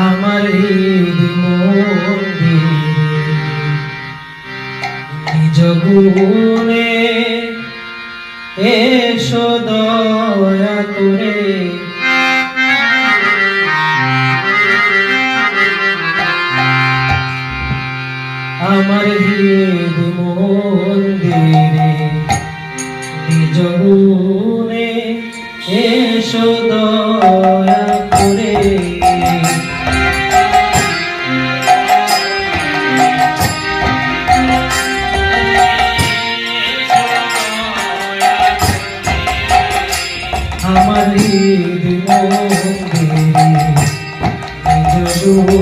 আমার ঈদ নিজ এসো দয়া করে। আমার ঈদ মন্দিরে নিজ এসো দয়া you.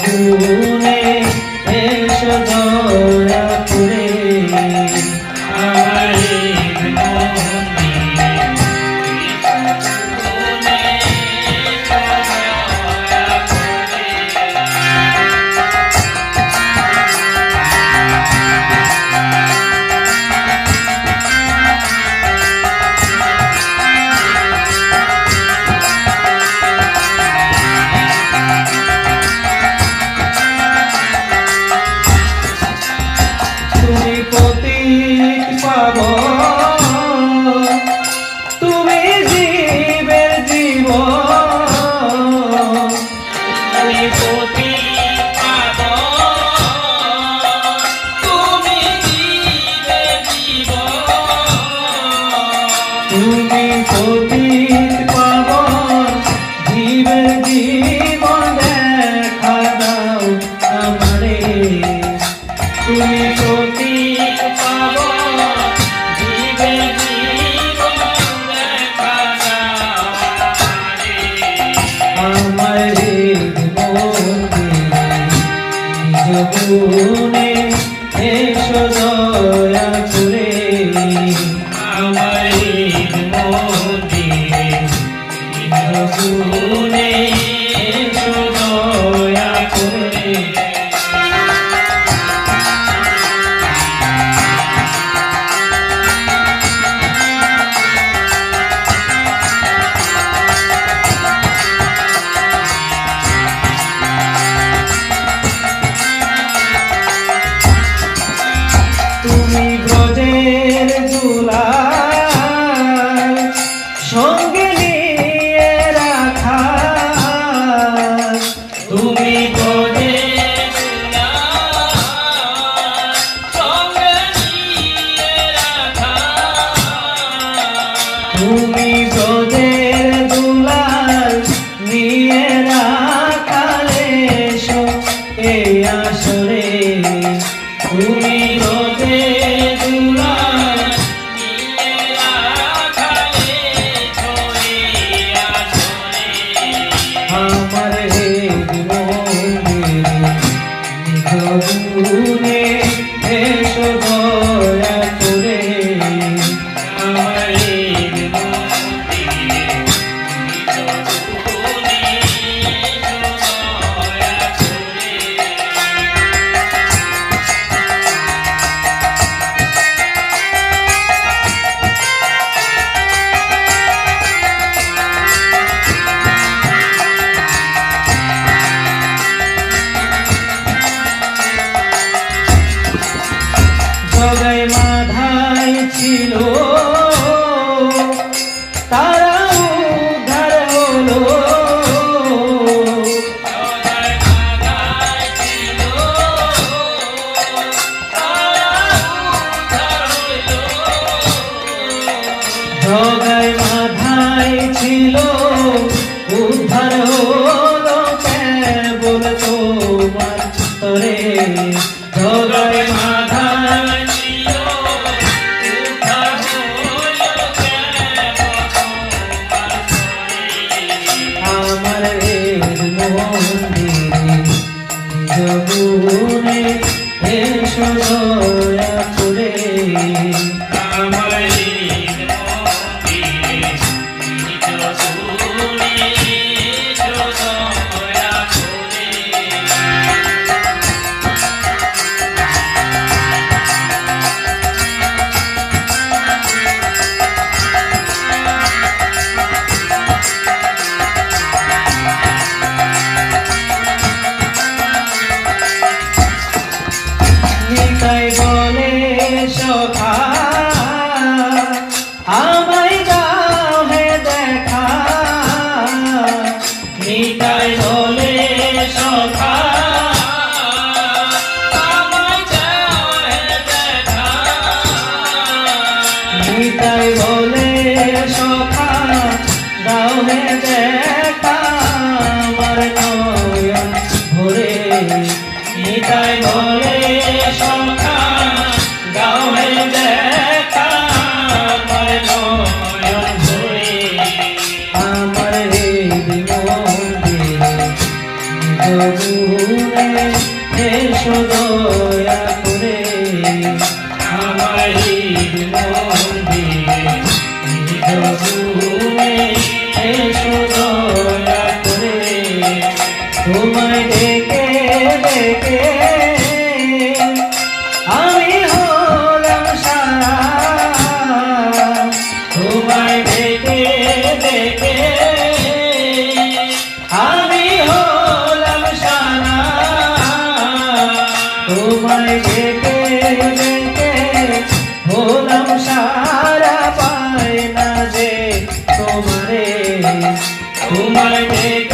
জীবনে Jesus. Amen. মন্দিরে জগুনে এসো দয়া। সখা দাও হে দেখা আমার নয়ন ভরে। নিতাই বলে সখা দাও হে দেখা আমার নয়ন ভরে। আমার রে মন্দিরে জগুনে এসো তোমায় দেখে ডেকে হলাম সারা পায় না যে তোমারে। তোমায় ডেকে